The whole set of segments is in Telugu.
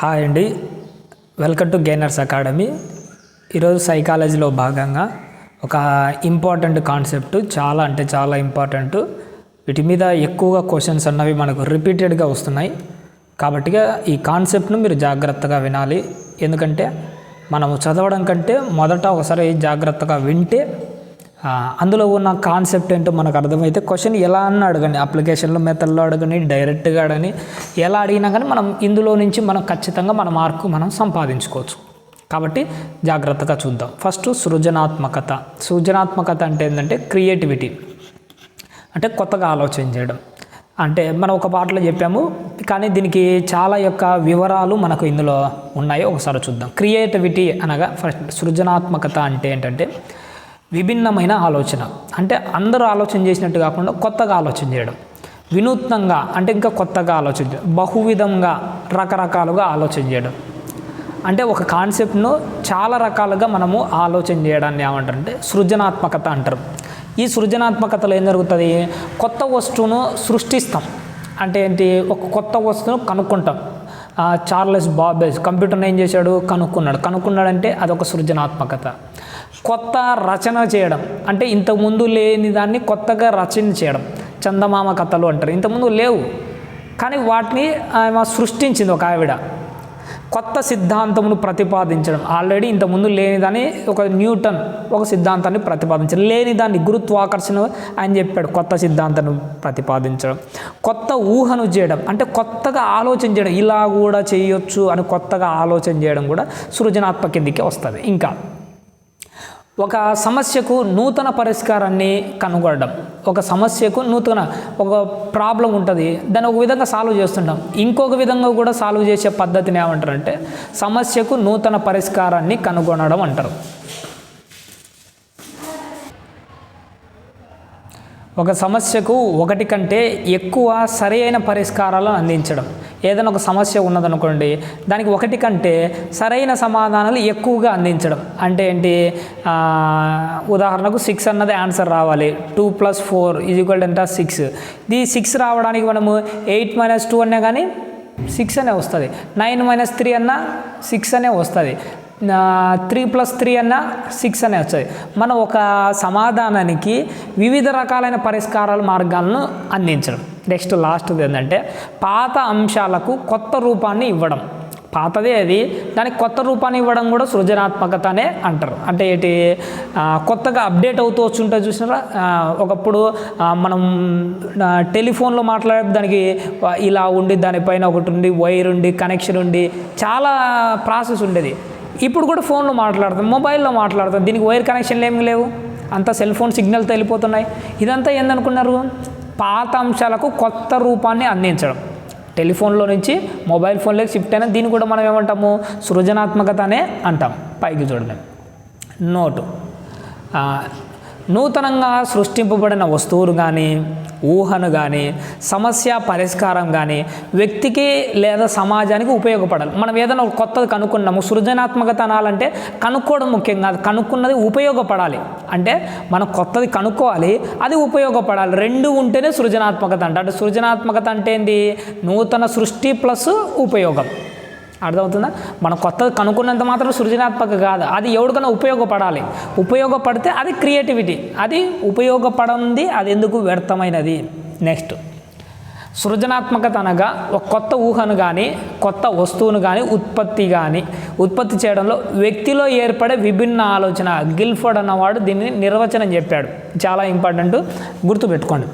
హాయ్ అండి. వెల్కమ్ టు గెయినర్స్ అకాడమీ ఈరోజు సైకాలజీలో భాగంగా ఒక ఇంపార్టెంట్ కాన్సెప్ట్ చాలా అంటే చాలా ఇంపార్టెంట్ వీటి మీద ఎక్కువగా క్వశ్చన్స్ అన్నవి మనకు రిపీటెడ్గా వస్తున్నాయి. కాబట్టి ఈ కాన్సెప్ట్ను మీరు జాగ్రత్తగా వినాలి. ఎందుకంటే మనము చదవడం కంటే మొదట ఒకసారి జాగ్రత్తగా వింటే అందులో ఉన్న కాన్సెప్ట్ ఏంటో మనకు అర్థమైతే క్వశ్చన్ ఎలా అన్న అడగండి. అప్లికేషన్లో మెథడ్లో అడగని డైరెక్ట్గా అడగని ఎలా అడిగినా కానీ మనం ఇందులో నుంచి మనం ఖచ్చితంగా మన మార్కు మనం సంపాదించుకోవచ్చు. కాబట్టి జాగ్రత్తగా చూద్దాం. ఫస్ట్ సృజనాత్మకత. సృజనాత్మకత అంటే ఏంటంటే క్రియేటివిటీ. అంటే కొత్తగా ఆలోచన చేయడం. అంటే మనం ఒక పాటలో చెప్పాము కానీ దీనికి చాలా యొక్క వివరాలు మనకు ఇందులో ఉన్నాయి ఒకసారి చూద్దాం. క్రియేటివిటీ అనగా ఫస్ట్ సృజనాత్మకత అంటే ఏంటంటే విభిన్నమైన ఆలోచన. అంటే అందరూ ఆలోచన చేసినట్టు కాకుండా కొత్తగా ఆలోచన చేయడం. వినూత్నంగా అంటే ఇంకా కొత్తగా ఆలోచన చేయడం బహువిధంగా రకరకాలుగా ఆలోచన చేయడం. అంటే ఒక కాన్సెప్ట్ను చాలా రకాలుగా మనము ఆలోచన చేయడాన్ని ఏమంటారంటే సృజనాత్మకత అంటారు. ఈ సృజనాత్మకతలో ఏం జరుగుతుంది? కొత్త వస్తువును సృష్టిస్తాం. అంటే ఏంటి? ఒక కొత్త వస్తువును కనుక్కుంటాం. చార్లెస్ బాబేజ్ కంప్యూటర్ని ఏం చేశాడు? కనుక్కున్నాడు. కనుక్కున్నాడంటే అదొక సృజనాత్మకత. కొత్త రచన చేయడం. అంటే ఇంతకుముందు లేని దాన్ని కొత్తగా రచన చేయడం. చందమామ కథలు అంటారు. ఇంతకుముందు లేవు. కానీ వాటిని ఆమె సృష్టించింది ఒక ఆవిడ. కొత్త సిద్ధాంతమును ప్రతిపాదించడం. ఆల్రెడీ ఇంతకుముందు లేనిదాన్ని ఒక న్యూటన్ ఒక సిద్ధాంతాన్ని ప్రతిపాదించడం. లేనిదాన్ని గురుత్వాకర్షణ అని చెప్పాడు. కొత్త సిద్ధాంతాన్ని ప్రతిపాదించడం. కొత్త ఊహను చేయడం. అంటే కొత్తగా ఆలోచన చేయడం. ఇలా కూడా చేయొచ్చు అని కొత్తగా ఆలోచన చేయడం కూడా సృజనాత్మక కిందికి వస్తుంది. ఇంకా ఒక సమస్యకు నూతన పరిష్కారాన్ని కనుగొనడం. ఒక సమస్యకు నూతన ఒక ప్రాబ్లం ఉంటుంది దాన్ని ఒక విధంగా సాల్వ్ చేస్తుంటాం. ఇంకొక విధంగా కూడా సాల్వ్ చేసే పద్ధతిని ఏమంటారంటే సమస్యకు నూతన పరిష్కారాన్ని కనుగొనడం అంటారు. ఒక సమస్యకు ఒకటి కంటే ఎక్కువ సరైన పరిష్కారాలను అందించడం. ఏదైనా ఒక సమస్య ఉన్నదనుకోండి దానికి ఒకటి కంటే సరైన సమాధానాలు ఎక్కువగా అందించడం. అంటే ఏంటి? ఉదాహరణకు సిక్స్ అన్నది ఆన్సర్ రావాలి. Two plus four is equal ఎంత? సిక్స్ ఈ సిక్స్ రావడానికి మనము ఎయిట్ మైనస్ టూ అనే కానీ సిక్స్ అనే వస్తుంది. నైన్ మైనస్ త్రీ అన్న సిక్స్ అనే వస్తుంది. త్రీ ప్లస్ త్రీ అన్న సిక్స్ అనే వస్తుంది మనం ఒక సమాధానానికి వివిధ రకాలైన పరిష్కారాల మార్గాలను అందించడం. నెక్స్ట్ లాస్ట్ది ఏంటంటే పాత అంశాలకు కొత్త రూపాన్ని ఇవ్వడం. పాతదే అది దానికి కొత్త రూపాన్ని ఇవ్వడం కూడా సృజనాత్మకతనే అంటారు. అంటే ఏంటి? కొత్తగా అప్డేట్ అవుతూ వచ్చుంటే చూసినారా? ఒకప్పుడు మనం టెలిఫోన్లో మాట్లాడే దానికి ఇలా ఉండి దానిపైన ఒకటి ఉండి వైర్ ఉండి కనెక్షన్ ఉండి చాలా ప్రాసెస్ ఉండేది. ఇప్పుడు కూడా ఫోన్లో మాట్లాడతాం మొబైల్లో మాట్లాడతాం. దీనికి వైర్ కనెక్షన్లు ఏమి లేవు. అంతా సెల్ ఫోన్ సిగ్నల్తో వెళ్ళిపోతున్నాయి. ఇదంతా ఏందనుకున్నారు? పాత అంశాలకు కొత్త రూపాన్ని అందించడం. టెలిఫోన్లో నుంచి మొబైల్ ఫోన్లోకి షిఫ్ట్ అయినా దీన్ని కూడా మనం ఏమంటాము? సృజనాత్మకత అనే అంటాం. పైకి చూడడం నోటు. నూతనంగా సృష్టింపబడిన వస్తువులు కానీ ఊహను కానీ సమస్య పరిష్కారం కానీ వ్యక్తికి లేదా సమాజానికి ఉపయోగపడాలి. మనం ఏదైనా కొత్తది కనుక్కున్నాము సృజనాత్మకత అనాలంటే కనుక్కోవడం ముఖ్యం కాదు. కనుక్కున్నది ఉపయోగపడాలి. అంటే మనం కొత్తది కనుక్కోవాలి అది ఉపయోగపడాలి. రెండు ఉంటేనే సృజనాత్మకత అంటే. అంటే సృజనాత్మకత అంటే ఏంటి నూతన సృష్టి ప్లస్ ఉపయోగం. అర్థమవుతుందా? మనం కొత్తది కనుక్కున్నంత మాత్రం సృజనాత్మక కాదు. అది ఎవరికైనా ఉపయోగపడాలి. ఉపయోగపడితే అది క్రియేటివిటీ. అది ఉపయోగపడంది అది ఎందుకు వ్యర్థమైనది? నెక్స్ట్. సృజనాత్మకత అనగా ఒక కొత్త ఊహను కానీ కొత్త వస్తువును కానీ ఉత్పత్తి కానీ ఉత్పత్తి చేయడంలో వ్యక్తిలో ఏర్పడే విభిన్న ఆలోచన. గిల్ఫర్డ్ అన్నవాడు దీన్ని నిర్వచనం చెప్పాడు. చాలా ఇంపార్టెంట్. గుర్తుపెట్టుకోండి.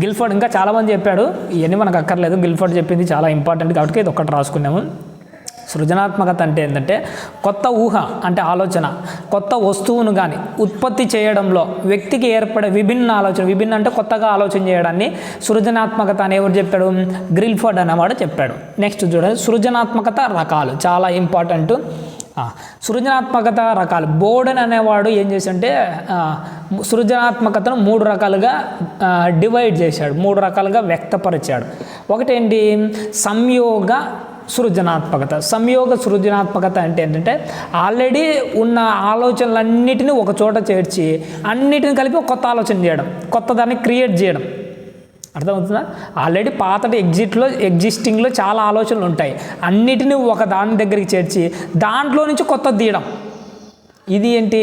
గిల్ఫర్డ్ ఇంకా చాలామంది చెప్పాడు. ఇవన్నీ మనకు అక్కర్లేదు. గిల్ఫర్డ్ చెప్పింది చాలా ఇంపార్టెంట్ కాబట్టి ఇది ఒక్కటి రాసుకున్నాము. సృజనాత్మకత అంటే ఏంటంటే కొత్త ఊహ అంటే ఆలోచన కొత్త వస్తువును కానీ ఉత్పత్తి చేయడంలో వ్యక్తికి ఏర్పడే విభిన్న ఆలోచన విభిన్న అంటే కొత్తగా ఆలోచన చేయడాన్ని సృజనాత్మకత అని ఎవరు చెప్పాడు? గ్రిల్ఫర్డ్ అనేవాడు చెప్పాడు. నెక్స్ట్ చూడండి సృజనాత్మకత రకాలు చాలా ఇంపార్టెంట్. సృజనాత్మకత రకాలు. బోర్డన్ అనేవాడు ఏం చేశాడంటే సృజనాత్మకతను మూడు రకాలుగా డివైడ్ చేశాడు మూడు రకాలుగా వ్యక్తపరిచాడు. ఒకటేంటి? సంయోగ సృజనాత్మకత. సంయోగ సృజనాత్మకత అంటే ఏంటంటే ఆల్రెడీ ఉన్న ఆలోచనలన్నిటినీ ఒక చోట చేర్చి అన్నిటిని కలిపి కొత్త ఆలోచన చేయడం కొత్త దాన్ని క్రియేట్ చేయడం. అర్థమవుతుందా? ఆల్రెడీ పాతటి ఎగ్జిట్లో ఎగ్జిస్టింగ్లో చాలా ఆలోచనలు ఉంటాయి. అన్నిటినీ ఒక దాని దగ్గరికి చేర్చి దాంట్లో నుంచి కొత్త తీయడం. ఇది ఏంటి?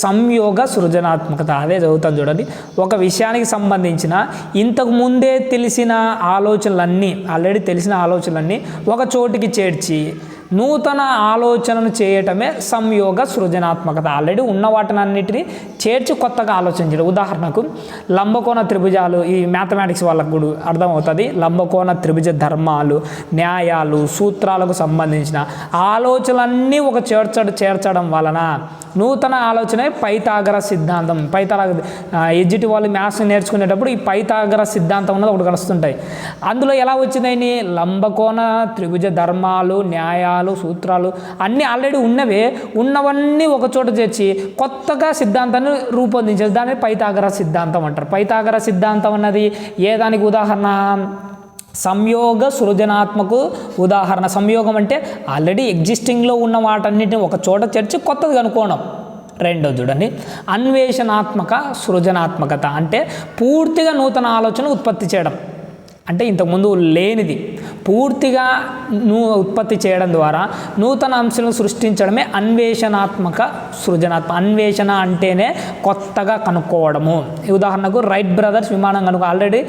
సంయోగ సృజనాత్మకత. అదే చదువుతాను చూడండి. ఒక విషయానికి సంబంధించిన ఇంతకు ముందే తెలిసిన ఆలోచనలన్నీ ఆల్రెడీ తెలిసిన ఆలోచనలన్నీ ఒక చోటికి చేర్చి నూతన ఆలోచనను చేయటమే సంయోగ సృజనాత్మకత. ఆల్రెడీ ఉన్న వాటినన్నిటిని చేర్చి కొత్తగా ఆలోచించడం. ఉదాహరణకు లంబకోణ త్రిభుజాలు ఈ మ్యాథమెటిక్స్ వాళ్ళకు కూడా అర్థమవుతుంది. లంబకోణ త్రిభుజ ధర్మాలు న్యాయాలు సూత్రాలకు సంబంధించిన ఆలోచనలన్నీ ఒక చేర్చడం చేర్చడం వలన నూతన ఆలోచనే పైతాగర సిద్ధాంతం. పైతాగ ఎడ్జిటి వాళ్ళు మ్యాథ్స్ నేర్చుకునేటప్పుడు ఈ పైతాగర సిద్ధాంతం అన్నది ఒకటి కలుస్తుంటాయి. అందులో ఎలా వచ్చినాయి లంబకోణ త్రిభుజ ధర్మాలు న్యాయాలు సూత్రాలు అన్నీ ఆల్రెడీ ఉన్నవే. ఉన్నవన్నీ ఒక చోట చేర్చి కొత్తగా సిద్ధాంతాన్ని రూపొందించేది దాన్ని పైతాగర సిద్ధాంతం అంటారు. పైతాగర సిద్ధాంతం అన్నది ఏ దానికి ఉదాహరణ? సంయోగ సృజనాత్మకు ఉదాహరణ. సంయోగం అంటే ఆల్రెడీ ఎగ్జిస్టింగ్లో ఉన్న వాటన్నిటిని ఒక చోట చేర్చి కొత్తది కనుక్కోవడం. రెండో చూడండి. అన్వేషణాత్మక సృజనాత్మకత అంటే పూర్తిగా నూతన ఆలోచన ఉత్పత్తి చేయడం. అంటే ఇంతకుముందు లేనిది. పూర్తిగా నూ ఉత్పత్తి చేయడం ద్వారా నూతన అంశాలను సృష్టించడమే అన్వేషణాత్మక సృజనాత్మక అన్వేషణ అంటేనే కొత్తగా కనుక్కోవడము. ఉదాహరణకు రైట్ బ్రదర్స్ విమానం కనుక ఆల్రెడీ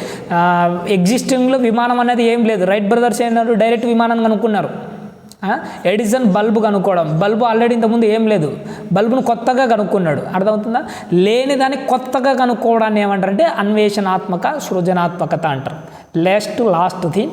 ఎగ్జిస్టింగ్లో విమానం అనేది ఏం లేదు. రైట్ బ్రదర్స్ ఏంటంటే డైరెక్ట్ విమానం కనుక్కున్నారు. ఎడిసన్ బల్బు కనుక్కోవడం. బల్బు ఆల్రెడీ ఇంతకుముందు ఏం లేదు. బల్బును కొత్తగా కనుక్కున్నాడు. అర్థమవుతుందా? లేని దాన్ని కొత్తగా కనుక్కోవడాన్ని ఏమంటారంటే అన్వేషణాత్మక సృజనాత్మకత అంటారు. లాస్ట్ లాస్ట్ థింగ్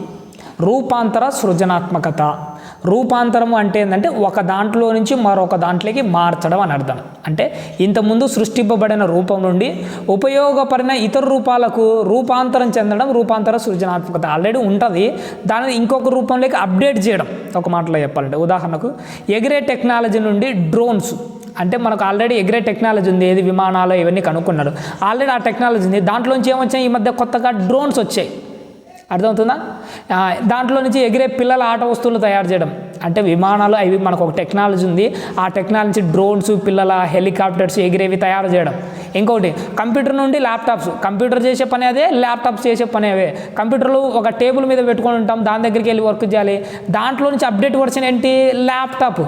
రూపాంతర సృజనాత్మకత. రూపాంతరము అంటే ఏంటంటే ఒక దాంట్లో నుంచి మరొక దాంట్లోకి మార్చడం అని అర్థం. అంటే ఇంతకుముందు సృష్టింపబడిన రూపం నుండి ఉపయోగపడిన ఇతర రూపాలకు రూపాంతరం చెందడం రూపాంతర సృజనాత్మకత ఆల్రెడీ ఉంటుంది. దానిని ఇంకొక రూపంలోకి అప్డేట్ చేయడం ఒక మాటలో చెప్పాలంటే. ఉదాహరణకు ఎగిరే టెక్నాలజీ నుండి డ్రోన్స్ అంటే మనకు ఆల్రెడీ ఎగిరే టెక్నాలజీ ఉంది ఏది విమానాలు ఇవన్నీ కనుక్కున్నాడు. ఆల్రెడీ ఆ టెక్నాలజీ ఉంది. దాంట్లోంచి ఏమొచ్చాయి? ఈ మధ్య కొత్తగా డ్రోన్స్ వచ్చాయి. అర్థమవుతుందా? దాంట్లో నుంచి ఎగిరే పిల్లల ఆట వస్తువులు తయారు చేయడం. అంటే విమానాలు అవి మనకు ఒక టెక్నాలజీ ఉంది. ఆ టెక్నాలజీ డ్రోన్స్ పిల్లల హెలికాప్టర్స్ ఎగిరేవి తయారు చేయడం. ఇంకొకటి కంప్యూటర్ నుండి ల్యాప్టాప్స్. కంప్యూటర్ చేసే పని అదే ల్యాప్టాప్స్ చేసే పని అవే. కంప్యూటర్లు ఒక టేబుల్ మీద పెట్టుకొని ఉంటాం దాని దగ్గరికి వెళ్ళి వర్క్ చేయాలి. దాంట్లో నుంచి అప్డేట్ వర్షన్ ఏంటి? ల్యాప్టాప్.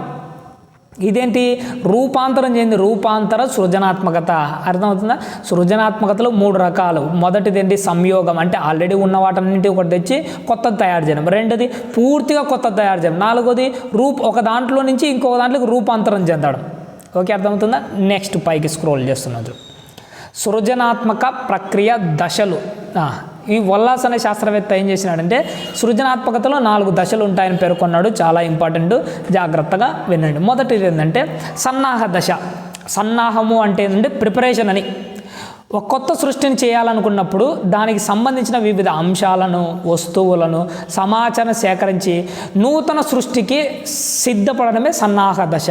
ఇదేంటి? రూపాంతరం చెంది రూపాంతర సృజనాత్మకత. అర్థమవుతుందా? సృజనాత్మకతలో మూడు రకాలు. మొదటిది ఏంటి సంయోగం. అంటే ఆల్రెడీ ఉన్న వాటన్నింటి ఒకటి తెచ్చి కొత్తది తయారు చేయడం. రెండోది పూర్తిగా కొత్తది తయారు చేయడం. నాలుగోది రూప్ ఒక దాంట్లో నుంచి ఇంకొక దాంట్లోకి రూపాంతరం చెందడం. ఓకే అర్థమవుతుందా? నెక్స్ట్ పైకి స్క్రోల్ చేస్తున్నాను సృజనాత్మక ప్రక్రియ దశలు. ఈ వల్లాస్ అనే శాస్త్రవేత్త ఏం చేసినాడంటే సృజనాత్మకతలో నాలుగు దశలు ఉంటాయని పేర్కొన్నాడు చాలా ఇంపార్టెంట్ జాగ్రత్తగా వినండి. మొదటిది ఏంటంటే సన్నాహ దశ. సన్నాహము అంటే ఏంటంటే ప్రిపరేషన్ అని. ఒక కొత్త సృష్టిని చేయాలనుకున్నప్పుడు దానికి సంబంధించిన వివిధ అంశాలను వస్తువులను సమాచారం సేకరించి నూతన సృష్టికి సిద్ధపడడమే సన్నాహ దశ.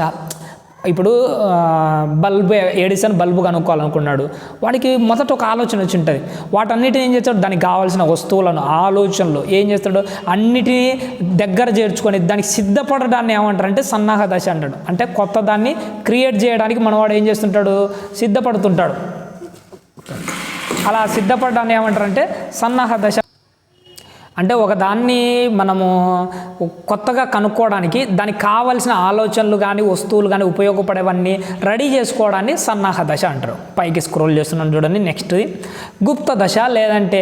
ఇప్పుడు ఆ, బల్బు ఎడిసన్ బల్బు కనుక్కోవాలనుకున్నాడు. వాడికి మొదట ఒక ఆలోచన వచ్చి ఉంటుంది. వాటన్నిటిని ఏం చేస్తాడు? దానికి కావాల్సిన వస్తువులను ఆలోచనలు ఏం చేస్తాడు? అన్నిటినీ దగ్గర చేర్చుకొని దానికి సిద్ధపడడాన్ని ఏమంటారంటే సన్నాహ దశ అంటాడు. అంటే కొత్త దాన్ని క్రియేట్ చేయడానికి మనవాడు ఏం చేస్తుంటాడు? సిద్ధపడుతుంటాడు. అలా సిద్ధపడడాన్ని ఏమంటారంటే సన్నాహ దశ అంటే ఒక దాన్ని మనము కొత్తగా కనుక్కోవడానికి దానికి కావలసిన ఆలోచనలు కానీ వస్తువులు కానీ ఉపయోగపడేవన్నీ రెడీ చేసుకోవడాన్ని సన్నాహ దశ అంటారు. పైకి స్క్రోల్ చేస్తున్నాను చూడండి నెక్స్ట్. గుప్త దశ లేదంటే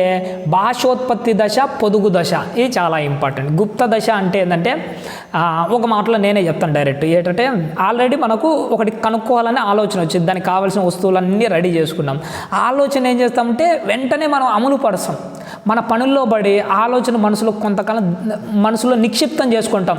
భాషోత్పత్తి దశ పొదుగు దశ ఇది చాలా ఇంపార్టెంట్. గుప్త దశ అంటే ఏంటంటే ఒక మాటలో నేనే చెప్తాను డైరెక్ట్. ఏంటంటే ఆల్రెడీ మనకు ఒకటి కనుక్కోవాలనే ఆలోచన వచ్చింది దానికి కావాల్సిన వస్తువులన్నీ రెడీ చేసుకున్నాం. ఆలోచన ఏం చేస్తామంటే వెంటనే మనం అమలు పరుస్తాం. మన పనుల్లో పడి ఆలోచన ఆలోచన మనసులో కొంతకాలం మనసులో నిక్షిప్తం చేసుకుంటాం.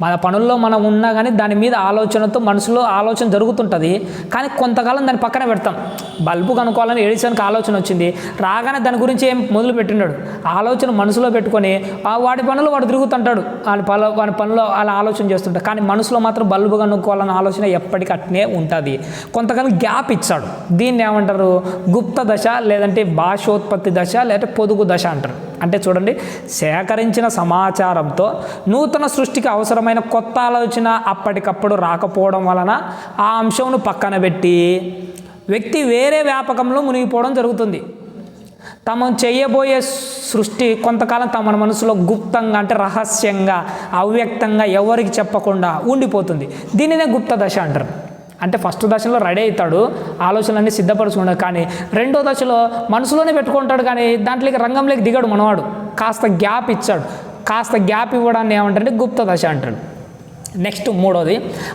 మన పనుల్లో మనం ఉన్నా కానీ దాని మీద ఆలోచనతో మనసులో ఆలోచన జరుగుతుంటుంది. కానీ కొంతకాలం దాన్ని పక్కన పెడతాం. బల్బు కనుక్కోవాలని ఎడిసన్కి ఆలోచన వచ్చింది. రాగానే దాని గురించి ఏం మొదలు పెట్టినాడు ఆలోచన మనసులో పెట్టుకొని ఆ వాడి పనులు వాడు తిరుగుతుంటాడు. వాడి పనులు వాడి పనులు అలా ఆలోచన చేస్తుంటాడు. కానీ మనసులో మాత్రం బల్బు కనుక్కోవాలన్న ఆలోచన ఎప్పటికీ అట్నే ఉంటుంది. కొంతకాలం గ్యాప్ ఇచ్చాడు. దీన్ని ఏమంటారు? గుప్త దశ లేదంటే భాషోత్పత్తి దశ లేదంటే పొదుగు దశ అంటారు. అంటే చూడండి సేకరించిన సమాచారంతో నూతన సృష్టికి అవసరమైన కొత్త ఆలోచన అప్పటికప్పుడు రాకపోవడం వలన ఆ అంశంను పక్కన పెట్టి వ్యక్తి వేరే వ్యాపకంలో మునిగిపోవడం జరుగుతుంది. తమ చేయబోయే సృష్టి కొంతకాలం తమ మనసులో గుప్తంగా అంటే రహస్యంగా అవ్యక్తంగా ఎవరికి చెప్పకుండా ఉండిపోతుంది. దీనినే గుప్త దశ అంటారు. అంటే ఫస్ట్ దశలో రెడీ అవుతాడు ఆలోచనలన్నీ సిద్ధపరచుకుంటాడు. కానీ రెండో దశలో మనసులోనే పెట్టుకుంటాడు కానీ దాంట్లోకి రంగంలోకి దిగాడు మనవాడు. కాస్త గ్యాప్ ఇచ్చాడు. కాస్త గ్యాప్ ఇవ్వడాన్ని ఏమంటారంటే గుప్త దశ అంటాడు. నెక్స్ట్ మూడోది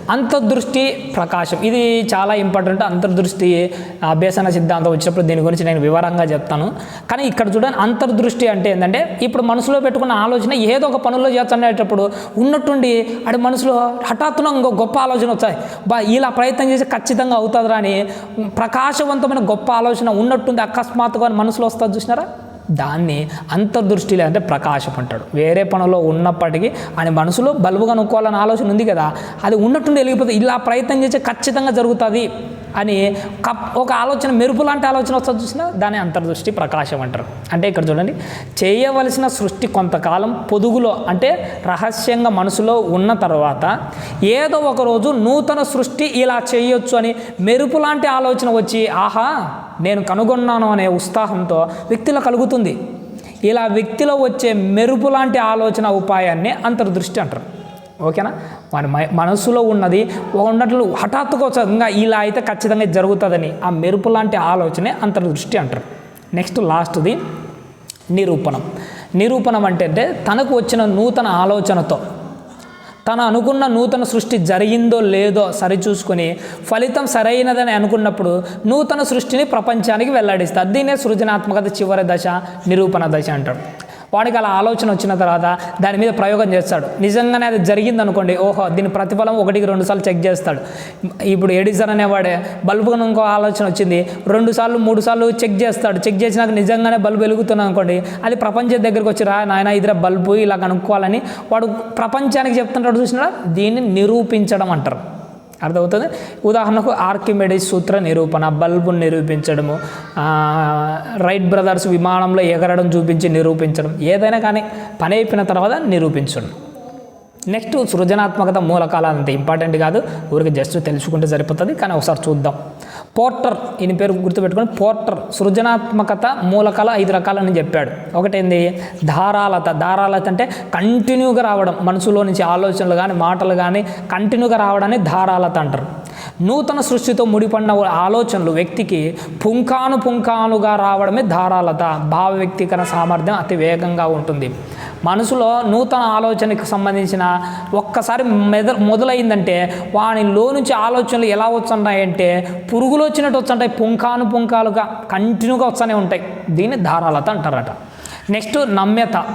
అంతర్దృష్టి ప్రకాశం. ఇది చాలా ఇంపార్టెంట్. అంతర్దృష్టి అభ్యసన సిద్ధాంతం వచ్చినప్పుడు దీని గురించి నేను వివరంగా చెప్తాను. కానీ ఇక్కడ చూడండి అంతర్దృష్టి అంటే ఏంటంటే ఇప్పుడు మనసులో పెట్టుకున్న ఆలోచన ఏదో ఒక పనుల్లో చేస్తున్నప్పుడు ఉన్నట్టుండి అది మనసులో హఠాత్తున ఇంకో గొప్ప ఆలోచన వచ్చాయి బా ఇలా ప్రయత్నం చేసి ఖచ్చితంగా అవుతుందిరా అని ప్రకాశవంతమైన గొప్ప ఆలోచన ఉన్నట్టుంది అకస్మాత్తుగా మనసులో వస్తుంది చూసినారా? దాన్ని అంతర్దృష్టిలో అంటే ప్రకాశం అంటాడు. వేరే పనిలో ఉన్నప్పటికీ ఆయన మనసులో బల్బు కనుక్కోవాలని ఆలోచన ఉంది కదా అది ఉన్నట్టుండి వెలిగిపోతుంది ఇలా ప్రయత్నం చేస్తే ఖచ్చితంగా జరుగుతుంది అని కప్ ఒక ఆలోచన మెరుపు లాంటి ఆలోచన వస్తుంది చూసినా దాని అంతర్దృష్టి ప్రకాశం అంటారు. అంటే ఇక్కడ చూడండి చేయవలసిన సృష్టి కొంతకాలం పొదుగులో అంటే రహస్యంగా మనసులో ఉన్న తర్వాత ఏదో ఒక రోజు నూతన సృష్టి ఇలా చేయొచ్చు అని మెరుపు లాంటి ఆలోచన వచ్చి ఆహా నేను కనుగొన్నాను అనే ఉత్సాహంతో వ్యక్తిలో కలుగుతుంది. ఇలా వ్యక్తిలో వచ్చే మెరుపు లాంటి ఆలోచన ఉపాయాన్ని అంతర్దృష్టి అంటారు. ఓకేనా? మన మనసులో ఉన్నది ఉన్నట్లు హఠాత్తుగా ఇంకా ఇలా అయితే ఖచ్చితంగా జరుగుతుందని ఆ మెరుపు లాంటి ఆలోచనే అంతర్దృష్టి అంటారు. నెక్స్ట్ లాస్ట్ది నిరూపణం. నిరూపణం అంటే అంటే తనకు వచ్చిన నూతన ఆలోచనతో తను అనుకున్న నూతన సృష్టి జరిగిందో లేదో సరిచూసుకుని ఫలితం సరైనదని అనుకున్నప్పుడు నూతన సృష్టిని ప్రపంచానికి వెల్లడిస్తారు. దీన్నే సృజనాత్మకత చివరి దశ నిరూపణ దశ అంటాడు వాడికి అలా ఆలోచన వచ్చిన తర్వాత దాని మీద ప్రయోగం చేస్తాడు. నిజంగానే అది జరిగింది అనుకోండి ఓహో దీని ప్రతిఫలం ఒకటికి రెండు సార్లు చెక్ చేస్తాడు. ఇప్పుడు ఎడిసన్ అనేవాడే బల్బు ఇంకో ఆలోచన వచ్చింది రెండు సార్లు మూడు సార్లు చెక్ చేస్తాడు. చెక్ చేసినాక నిజంగానే బల్బు వెలుగుతున్నా అనుకోండి అది ప్రపంచం దగ్గరికి వచ్చి రా నాయన ఇదిరా బల్బు ఇలా కనుక్కోవాలని వాడు ప్రపంచానికి చెప్తుంటాడు చూసినా దీన్ని నిరూపించడం అంటారు. అర్థమవుతుంది? ఉదాహరణకు ఆర్కిమెడిస్ సూత్ర నిరూపణ బల్బును నిరూపించడము రైట్ బ్రదర్స్ విమానంలో ఎగరడం చూపించి నిరూపించడం ఏదైనా కానీ పని అయిపోయిన తర్వాత నిరూపించడం. నెక్స్ట్ సృజనాత్మకత మూలకాలు అంత ఇంపార్టెంట్ కాదు. ఊరికి జస్ట్ తెలుసుకుంటే సరిపోతుంది కానీ ఒకసారి చూద్దాం. పోర్టర్ ఈయన పేరు గుర్తుపెట్టుకొని పోర్టర్ సృజనాత్మకత మూలకాల ఐదు రకాలని చెప్పాడు. ఒకటేంది? ధారాలత. ధారాలత అంటే కంటిన్యూగా రావడం. మనసులో నుంచి ఆలోచనలు కానీ మాటలు కానీ కంటిన్యూగా రావడాన్ని ధారాలత అంటారు. నూతన సృష్టితో ముడిపడిన ఆలోచనలు వ్యక్తికి పుంకాను పుంకానుగా రావడమే ధారాలత భావ వ్యక్తీకరణ సామర్థ్యం అతి వేగంగా ఉంటుంది. మనసులో నూతన ఆలోచనకు సంబంధించిన ఒక్కసారి మెద మొదలైందంటే వానిలో నుంచి ఆలోచనలు ఎలా వస్తున్నాయంటే పురుగులు వచ్చినట్టు వస్తుంటాయి పుంకాను పుంకాలుగా కంటిన్యూగా వస్తూనే ఉంటాయి. దీన్ని ధారాలత అంటారట. నెక్స్ట్ నమ్యత.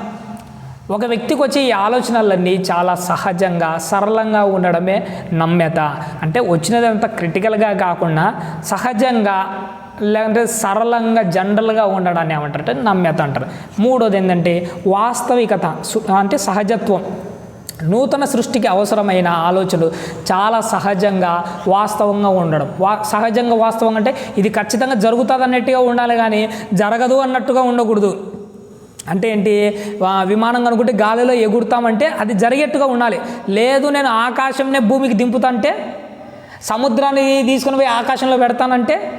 ఒక వ్యక్తికి వచ్చే ఈ ఆలోచనలన్నీ చాలా సహజంగా సరళంగా ఉండడమే నమ్యత. అంటే వచ్చినదంతా క్రిటికల్గా కాకుండా సహజంగా లేదంటే సరళంగా జనరల్గా ఉండడాన్ని ఏమంటారంటే నమ్యత అంటారు. మూడోది ఏంటంటే వాస్తవికత సు- అంటే సహజత్వం. నూతన సృష్టికి అవసరమైన ఆలోచనలు చాలా సహజంగా వాస్తవంగా ఉండడం. వా సహజంగా వాస్తవం అంటే ఇది ఖచ్చితంగా జరుగుతుంది అన్నట్టుగా ఉండాలి కానీ జరగదు అన్నట్టుగా ఉండకూడదు. అంటే ఏంటి? విమానం కనుకుంటే గాలిలో ఎగురుతామంటే అది జరిగేట్టుగా ఉండాలి. లేదు నేను ఆకాశంనే భూమికి దింపుతాంటే సముద్రాన్ని తీసుకుని పోయి ఆకాశంలో పెడతానంటే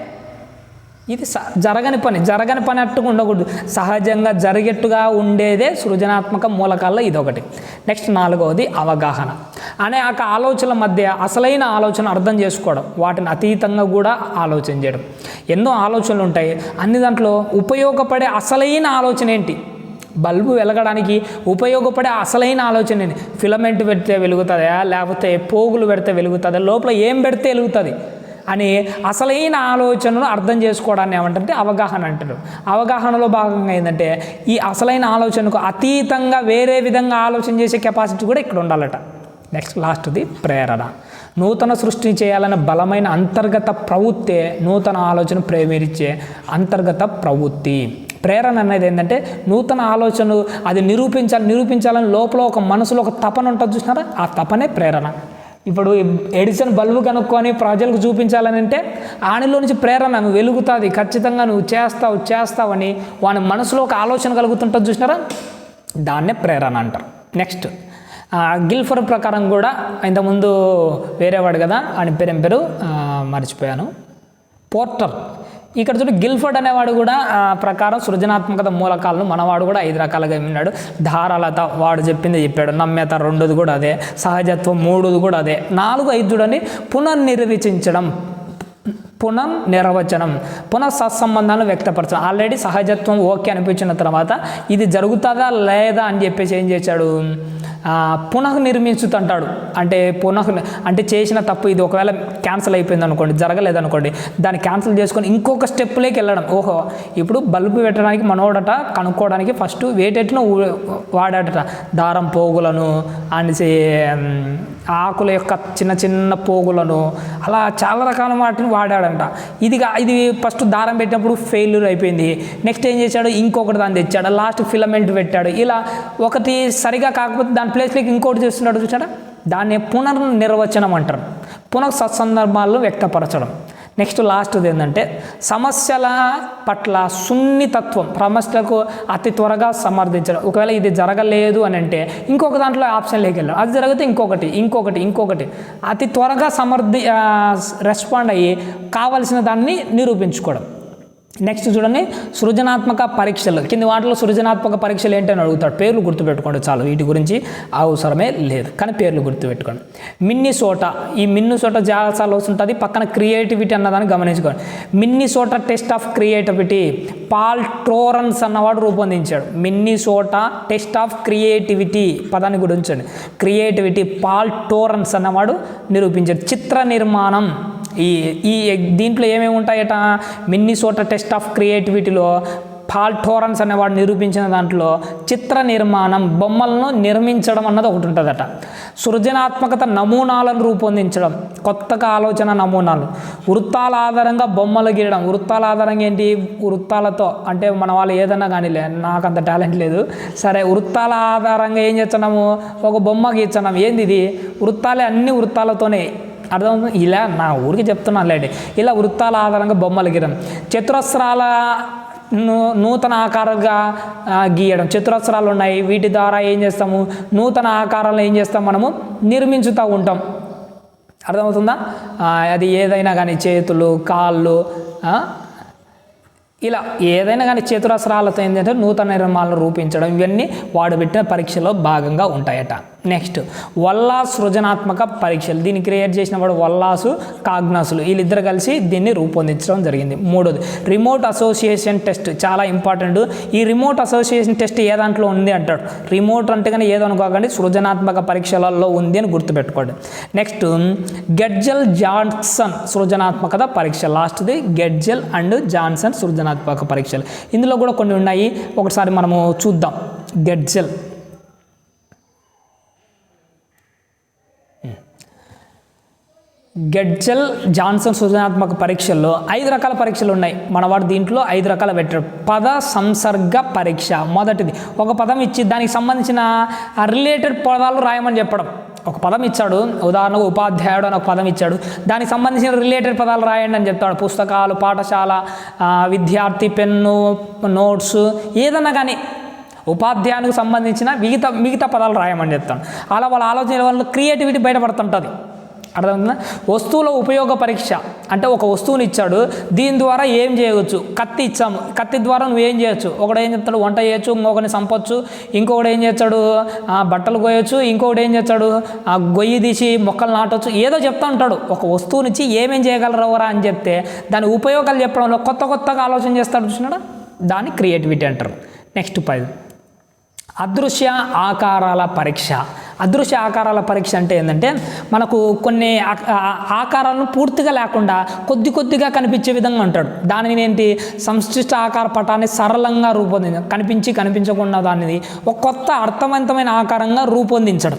ఇది స జరగని పని జరగని పని అట్టుగా ఉండకూడదు. సహజంగా జరిగేట్టుగా ఉండేదే సృజనాత్మక మూలకాల్లో ఇదొకటి. నెక్స్ట్ నాలుగవది అవగాహన. అనే ఆ ఆలోచనల మధ్య అసలైన ఆలోచన అర్థం చేసుకోవడం వాటిని అతీతంగా కూడా ఆలోచన చేయడం. ఎన్నో ఆలోచనలు ఉంటాయి. అన్ని దాంట్లో ఉపయోగపడే అసలైన ఆలోచన ఏంటి? బల్బు వెలగడానికి ఉపయోగపడే అసలైన ఆలోచన ఫిలమెంట్ పెడితే వెలుగుతుందా? లేకపోతే పోగులు పెడితే వెలుగుతుందా? లోపల ఏం పెడితే వెలుగుతుంది? అని అసలైన ఆలోచనను అర్థం చేసుకోవడాన్ని ఏమంటే అవగాహన అంటారు. అవగాహనలో భాగంగా ఏంటంటే ఈ అసలైన ఆలోచనకు అతీతంగా వేరే విధంగా ఆలోచన చేసే కెపాసిటీ కూడా ఇక్కడ ఉండాలట. నెక్స్ట్ లాస్ట్ది ప్రేరణ. నూతన సృష్టిని చేయాలనే బలమైన అంతర్గత ప్రవృత్తే నూతన ఆలోచన ప్రేమించే అంతర్గత ప్రవృత్తి. ప్రేరణ అనేది ఏంటంటే నూతన ఆలోచనలు అది నిరూపించాలి నిరూపించాలని లోపల ఒక మనసులో ఒక తపన ఉంటుంది చూసినారా? ఆ తపనే ప్రేరణ. ఇప్పుడు ఎడిసన్ బల్బు కనుక్కొని ప్రజలకు చూపించాలని అంటే ఆనిలో నుంచి ప్రేరణ వెలుగుతుంది ఖచ్చితంగా నువ్వు చేస్తావు చేస్తావని వాని మనసులో ఒక ఆలోచన కలుగుతుంటుంది చూసినారా? దాన్నే ప్రేరణ అంటారు. నెక్స్ట్ గిల్ఫర్ ప్రకారం కూడా ఇంతకుముందు వేరేవాడు కదా అని పేరు ఏం పేరు మర్చిపోయాను. పోర్టర్. ఇక్కడ చూడు గిల్ఫర్డ్ అనేవాడు కూడా ప్రకారం సృజనాత్మకత మూలకాలను మనవాడు కూడా ఐదు రకాలుగా విన్నాడు. ధారాలత వాడు చెప్పింది చెప్పాడు నమ్యత రెండోది కూడా అదే సహజత్వం మూడోది కూడా అదే. నాలుగు ఐదు చూడండి పునర్నిర్వచించడం. పునర్నిర్వచనం పునః సత్సంబంధాలను వ్యక్తపరచడం. ఆల్రెడీ సహజత్వం ఓకే అనిపించిన తర్వాత ఇది జరుగుతుందా లేదా అని చెప్పేసి ఏం చేశాడు? పునః నిర్మించుతుంటాడు. అంటే పునః అంటే చేసిన తప్పు ఇది ఒకవేళ క్యాన్సిల్ అయిపోయింది అనుకోండి జరగలేదు అనుకోండి దాన్ని క్యాన్సిల్ చేసుకొని ఇంకొక స్టెప్లోకి వెళ్ళడం. ఓహో ఇప్పుడు బల్బు పెట్టడానికి మనోడట కనుక్కోవడానికి ఫస్ట్ వేటెట్ను వాడాడట. దారం పోగులను అండ్ ఆకుల యొక్క చిన్న చిన్న పోగులను అలా చాలా రకాల వాటిని వాడాడు. అంట. ఇది ఇది ఫస్ట్ దారం పెట్టినప్పుడు ఫెయిల్యూర్ అయిపోయింది. నెక్స్ట్ ఏం చేశాడు? ఇంకొకటి దాన్ని తెచ్చాడు. లాస్ట్ ఫిలమెంట్ పెట్టాడు. ఇలా ఒకటి సరిగా కాకపోతే దాని ప్లేస్లోకి ఇంకోటి చేస్తున్నాడు చూసాడా దాన్ని పునర్నిర్వచనం అంటారు. పునః సత్సందర్భాల్లో వ్యక్తపరచడం. నెక్స్ట్ లాస్ట్ది ఏంటంటే సమస్యల పట్ల సున్నితత్వం సమస్యలకు అతి త్వరగా సమర్థించడం. ఒకవేళ ఇది జరగలేదు అని అంటే ఇంకొక దాంట్లో ఆప్షన్లోకి వెళ్ళాం అది జరిగితే ఇంకొకటి ఇంకొకటి ఇంకొకటి. అతి త్వరగా సమర్థి రెస్పాండ్ అయ్యి కావలసిన దాన్ని నిరూపించుకోవడం. నెక్స్ట్ చూడండి సృజనాత్మక పరీక్షలు. కింది వాటిలో సృజనాత్మక పరీక్షలు ఏంటని అడుగుతాడు. పేర్లు గుర్తుపెట్టుకోండి చాలు. వీటి గురించి అవసరమే లేదు. కానీ పేర్లు గుర్తుపెట్టుకోండి. మిన్ని సోట ఈ మిన్ని సోట జాగ్రత్తలు వస్తుంటుంది. పక్కన క్రియేటివిటీ అన్నదాన్ని గమనించుకోండి. Minnesota test of creativity. Paul Torrance అన్నవాడు రూపొందించాడు. మిన్ని సోట టెస్ట్ ఆఫ్ క్రియేటివిటీ పదాన్ని గురించండి క్రియేటివిటీ పాల్ టోరన్స్ అన్నవాడు నిరూపించాడు. చిత్ర నిర్మాణం. ఈ ఈ దీంట్లో ఏమేమి ఉంటాయట? మిన్నిసోట టెస్ట్ ఆఫ్ క్రియేటివిటీలో పాల్ టోరన్స్ అనేవాడు నిరూపించిన దాంట్లో చిత్ర నిర్మాణం బొమ్మలను నిర్మించడం అన్నది ఒకటి ఉంటుందట. సృజనాత్మకత నమూనాలను రూపొందించడం కొత్తగా ఆలోచన నమూనాలు వృత్తాల ఆధారంగా బొమ్మలు గీయడం. వృత్తాల ఆధారంగా ఏంటి? వృత్తాలతో అంటే మన వాళ్ళు ఏదన్నా కానీలే నాకు అంత టాలెంట్ లేదు. సరే వృత్తాల ఆధారంగా ఏం చేస్తున్నాము? ఒక బొమ్మ గీస్తున్నాం ఏంది ఇది? వృత్తాలే అన్ని వృత్తాలతోనే అర్థమవుతుంది? ఇలా నా ఊరికి చెప్తున్నాను లేండి. ఇలా వృత్తాల ఆధారంగా బొమ్మలు గీయడం. చతురస్రాల నూ- నూతన ఆకారంగా గీయడం. చతురస్రాలు ఉన్నాయి. వీటి ద్వారా ఏం చేస్తాము? నూతన ఆకారాలను ఏం చేస్తాం మనము? నిర్మించుతూ ఉంటాం. అర్థమవుతుందా? అది ఏదైనా కానీ చేతులు కాళ్ళు ఇలా ఏదైనా కానీ చతురస్రాలతో ఏంటంటే నూతన నిర్మాణాలను రూపించడం ఇవన్నీ వాడు పెట్టిన పరీక్షలో భాగంగా ఉంటాయట. నెక్స్ట్ వల్లాస్ సృజనాత్మక పరీక్షలు. దీన్ని క్రియేట్ చేసిన వాడు వల్లాసు కాగ్నాసులు. వీళ్ళిద్దరు కలిసి దీన్ని రూపొందించడం జరిగింది. మూడోది రిమోట్ అసోసియేషన్ టెస్ట్ చాలా ఇంపార్టెంట్. ఈ రిమోట్ అసోసియేషన్ టెస్ట్ ఏ దాంట్లో ఉంది అంటాడు? రిమోట్ అంటే కానీ ఏదనుకోకండి సృజనాత్మక పరీక్షలలో ఉంది అని గుర్తుపెట్టుకోండి. నెక్స్ట్ గెడ్జల్ జాన్సన్ సృజనాత్మకత పరీక్ష. లాస్ట్ది గెడ్జల్ అండ్ జాన్సన్ సృజనాత్మక పరీక్షలు. ఇందులో కూడా కొన్ని ఉన్నాయి. ఒకసారి మనము చూద్దాం. గెడ్జెల్. గెడ్జెల్ జాన్సన్ సృజనాత్మక పరీక్షల్లో ఐదు రకాల పరీక్షలు ఉన్నాయి. మనవాడు దీంట్లో ఐదు రకాల పెట్టారు పద సంసర్గ పరీక్ష. మొదటిది. ఒక పదం ఇచ్చి దానికి సంబంధించిన రిలేటెడ్ పదాలు రాయమని చెప్పడం. ఒక పదం ఇచ్చాడు. ఉదాహరణకు ఉపాధ్యాయుడు అని ఒక పదం ఇచ్చాడు. దానికి సంబంధించిన రిలేటెడ్ పదాలు రాయండి అని చెప్తాడు. పుస్తకాలు పాఠశాల విద్యార్థి పెన్ను నోట్స్ ఏదన్నా కానీ ఉపాధ్యాయునికి సంబంధించిన మిగతా మిగతా పదాలు రాయమని చెప్తాను అలా వాళ్ళ ఆలోచన వల్ల క్రియేటివిటీ బయటపడుతుంటుంది. అర్థమవుతుందా వస్తువుల ఉపయోగ పరీక్ష అంటే ఒక వస్తువుని ఇచ్చాడు దీని ద్వారా ఏం చేయవచ్చు? కత్తి ఇచ్చాము. కత్తి ద్వారా నువ్వు ఏం చేయొచ్చు? ఒకడు ఏం చెప్తాడు? వంట చేయొచ్చు ఇంకొకరిని చంపొచ్చు ఇంకొకడు ఏం చేస్తాడు? బట్టలు కోయొచ్చు ఇంకొకటి ఏం చేస్తాడు? ఆ గొయ్యి తీసి మొక్కలు నాటొచ్చు ఏదో చెప్తా ఉంటాడు. ఒక వస్తువునిచ్చి ఏమేం చేయగలరవరా అని చెప్తే దాని ఉపయోగాలు చెప్పడంలో కొత్త కొత్తగా ఆలోచన చేస్తాడు చూసినాడా? దాన్ని క్రియేటివిటీ అంటారు. నెక్స్ట్ పది. అదృశ్య ఆకారాల పరీక్ష. అదృశ్య ఆకారాల పరీక్ష అంటే ఏంటంటే మనకు కొన్ని ఆకారాలను పూర్తిగా లేకుండా కొద్ది కొద్దిగా కనిపించే విధంగా ఉంటాడు. దానిని ఏంటి? సంశ్లిష్ట ఆకార పటాన్ని సరళంగా రూపొందించ కనిపించి కనిపించకుండా దానిది ఒక కొత్త అర్థవంతమైన ఆకారంగా రూపొందించడం.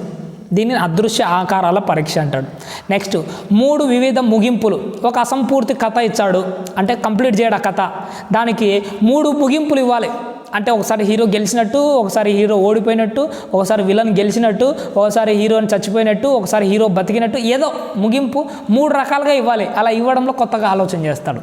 దీనిని అదృశ్య ఆకారాల పరీక్ష అంటాడు. నెక్స్ట్ మూడు వివిధ ముగింపులు. ఒక అసంపూర్తి కథ ఇచ్చాడు. అంటే కంప్లీట్ చేయడా కథ? దానికి మూడు ముగింపులు ఇవ్వాలి. అంటే ఒకసారి హీరో గెలిచినట్టు ఒకసారి హీరో ఓడిపోయినట్టు ఒకసారి విలన్ గెలిచినట్టు ఒకసారి హీరోని చచ్చిపోయినట్టు ఒకసారి హీరో బతికినట్టు ఏదో ముగింపు మూడు రకాలుగా ఇవ్వాలి. అలా ఇవ్వడంలో కొత్తగా ఆలోచన చేస్తాడు.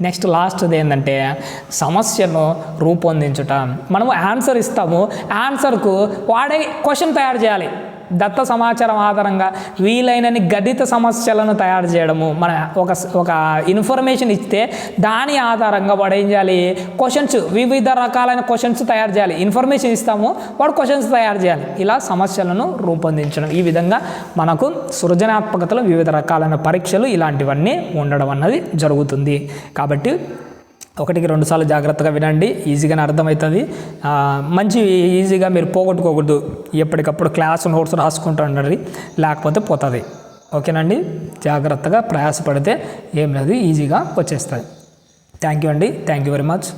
నెక్స్ట్ లాస్ట్ది ఏంటంటే సమస్యను రూపొందించుట. మనము ఆన్సర్ ఇస్తాము. ఆన్సర్కు వాడే క్వశ్చన్ తయారు చేయాలి. దత్త సమాచారం ఆధారంగా వీలైనన్ని గణిత సమస్యలను తయారు చేయడము. మన ఒక ఒక ఇన్ఫర్మేషన్ ఇస్తే దాని ఆధారంగా వాడు ఏం చేయాలి? క్వశ్చన్స్ వివిధ రకాలైన క్వశ్చన్స్ తయారు చేయాలి. ఇన్ఫర్మేషన్ ఇస్తాము వాడు క్వశ్చన్స్ తయారు చేయాలి. ఇలా సమస్యలను రూపొందించడం. ఈ విధంగా మనకు సృజనాత్మకతలో వివిధ రకాలైన పరీక్షలు ఇలాంటివన్నీ ఉండడం అన్నది జరుగుతుంది. కాబట్టి ఒకటికి రెండు సార్లు జాగ్రత్తగా వినండి ఈజీగానే అర్థమవుతుంది. మంచి ఈజీగా మీరు పోగొట్టుకోకూడదు. ఎప్పటికప్పుడు క్లాస్ నోట్స్ రాసుకుంటూ ఉండండి లేకపోతే పోతుంది. ఓకేనండి? జాగ్రత్తగా ప్రయాసపడితే ఏం లేదు ఈజీగా వచ్చేస్తుంది థ్యాంక్ యూ అండి. Thank you very much.